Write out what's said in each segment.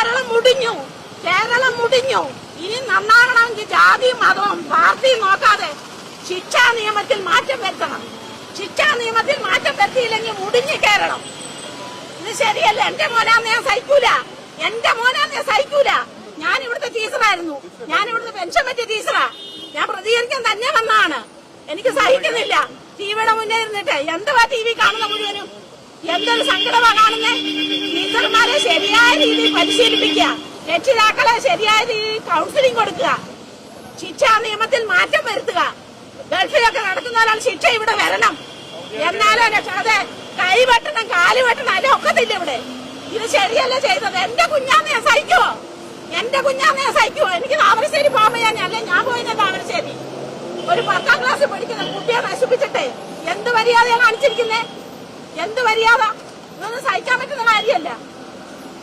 കേരളം മുടിഞ്ഞു. കേരളം മുടിഞ്ഞു. ഇനി നന്നാകണമെങ്കിൽ ജാതിയും മതവും പാർട്ടിയും നോക്കാതെ ശിക്ഷാ നിയമത്തിൽ മാറ്റം വരുത്തണം. ശിക്ഷാ നിയമത്തിൽ മാറ്റം വരുത്തിയില്ലെങ്കിൽ മുടിഞ്ഞു കേരളം. ഇത് ശരിയല്ല. എന്റെ മോനാന്ന് ഞാൻ സഹിക്കൂല. എന്റെ മോനാന്ന് ഞാൻ സഹിക്കൂല. ഞാൻ ഇവിടുത്തെ ടീച്ചറായിരുന്നു. ഞാൻ ഇവിടുത്തെ പെൻഷൻ പറ്റിയ ടീച്ചറാ. ഞാൻ പ്രതികരിക്കാൻ തന്നെ വന്നാണ് എനിക്ക് സഹിക്കുന്നില്ല. ടിവിയുടെ മുന്നേ ഇരുന്നിട്ട് എന്തുവാ ടി വി കാണുന്ന മുഴുവനും? എന്തൊരു സങ്കടമാ കാണുന്നേ? ശരിയായ രീതിയിൽ പരിശീലിപ്പിക്കുക. രക്ഷിതാക്കളെ ശരിയായ രീതിയിൽ കൗൺസിലിംഗ് കൊടുക്കുക. ശിക്ഷാ നിയമത്തിൽ മാറ്റം വരുത്തുക. ഗൾഫിലൊക്കെ നടത്തുന്നവരാണ് ശിക്ഷ ഇവിടെ വരണം. എന്നാലും അതെ കൈ വെട്ടണം കാൽ വെട്ടണം അതിന്റെ ഒക്കത്തില്ല ഇവിടെ. ഇത് ശരിയല്ല ചെയ്തത്. എന്റെ കുഞ്ഞാന്ന് ഞാൻ സഹിക്കുവോ? എന്റെ കുഞ്ഞാന്ന് ഞാൻ സഹിക്കുവോ? എനിക്ക് താമരശ്ശേരി പോകുമ്പോ ഞാൻ അല്ലേ ഞാൻ പോയില്ല താമരശ്ശേരി. ഒരു പത്താം ക്ലാസ് പഠിക്കുന്ന കുട്ടിയെ നശിപ്പിച്ചിട്ടെ. എന്ത് മര്യാദയാണ് കാണിച്ചിരിക്കുന്നേ? എന്ത് മര്യാദ? ഇതൊന്നും സഹിക്കാൻ പറ്റുന്ന കാര്യമല്ല.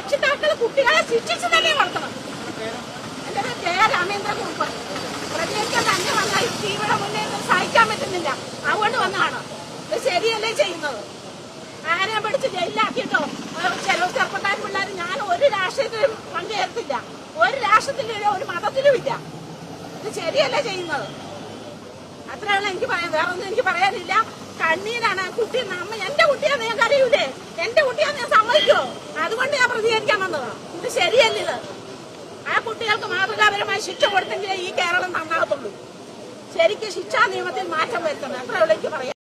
രക്ഷിതാക്കൾ കുട്ടികളെ ശിക്ഷിച്ചു തന്നെ വളർത്തണം. എന്റെ പേര് ജയ രാമേന്ദ്രകുറുപ്പ്. പ്രതികരിക്കാൻ തന്നെ വന്നാൽ ഈ മുന്നേറ്റം സഹിക്കാൻ പറ്റുന്നില്ല. അതുകൊണ്ട് വന്നതാണ്. ഇത് ശരിയല്ലേ ചെയ്യുന്നത്? ആരെ പിടിച്ച് ജയിലിലാക്കിയിട്ടോ? ചില ചെറുപ്പക്കാർ പിള്ളേർ ഞാൻ ഒരു രാഷ്ട്രീയത്തിലും പങ്കുചേർത്തില്ല ഒരു രാഷ്ട്രത്തിലും ഒരു മതത്തിലും ഇല്ല. ഇത് ശരിയല്ലേ ചെയ്യുന്നത്? അത്രയുള്ള എനിക്ക് പറയാം വേറെ ഒന്നും എനിക്ക് പറയാനില്ല. കണ്ണീരാണ്. കുട്ടി നമ്മ എന്റെ കുട്ടിയാന്ന് ഞാൻ കരയൂലേ എന്റെ അതുകൊണ്ട് ഞാൻ പ്രതികരിക്കാൻ വന്നത്. ഇത് ശരിയല്ല ഇത്. ആ കുട്ടികൾക്ക് മാതൃകാപരമായി ശിക്ഷ കൊടുത്തെങ്കിലേ ഈ കേരളം നന്നാകത്തുള്ളൂ. ശരിക്കും ശിക്ഷാ നിയമത്തിൽ മാറ്റം വരുത്തണം. എത്ര എവിടേക്ക് പറയാം?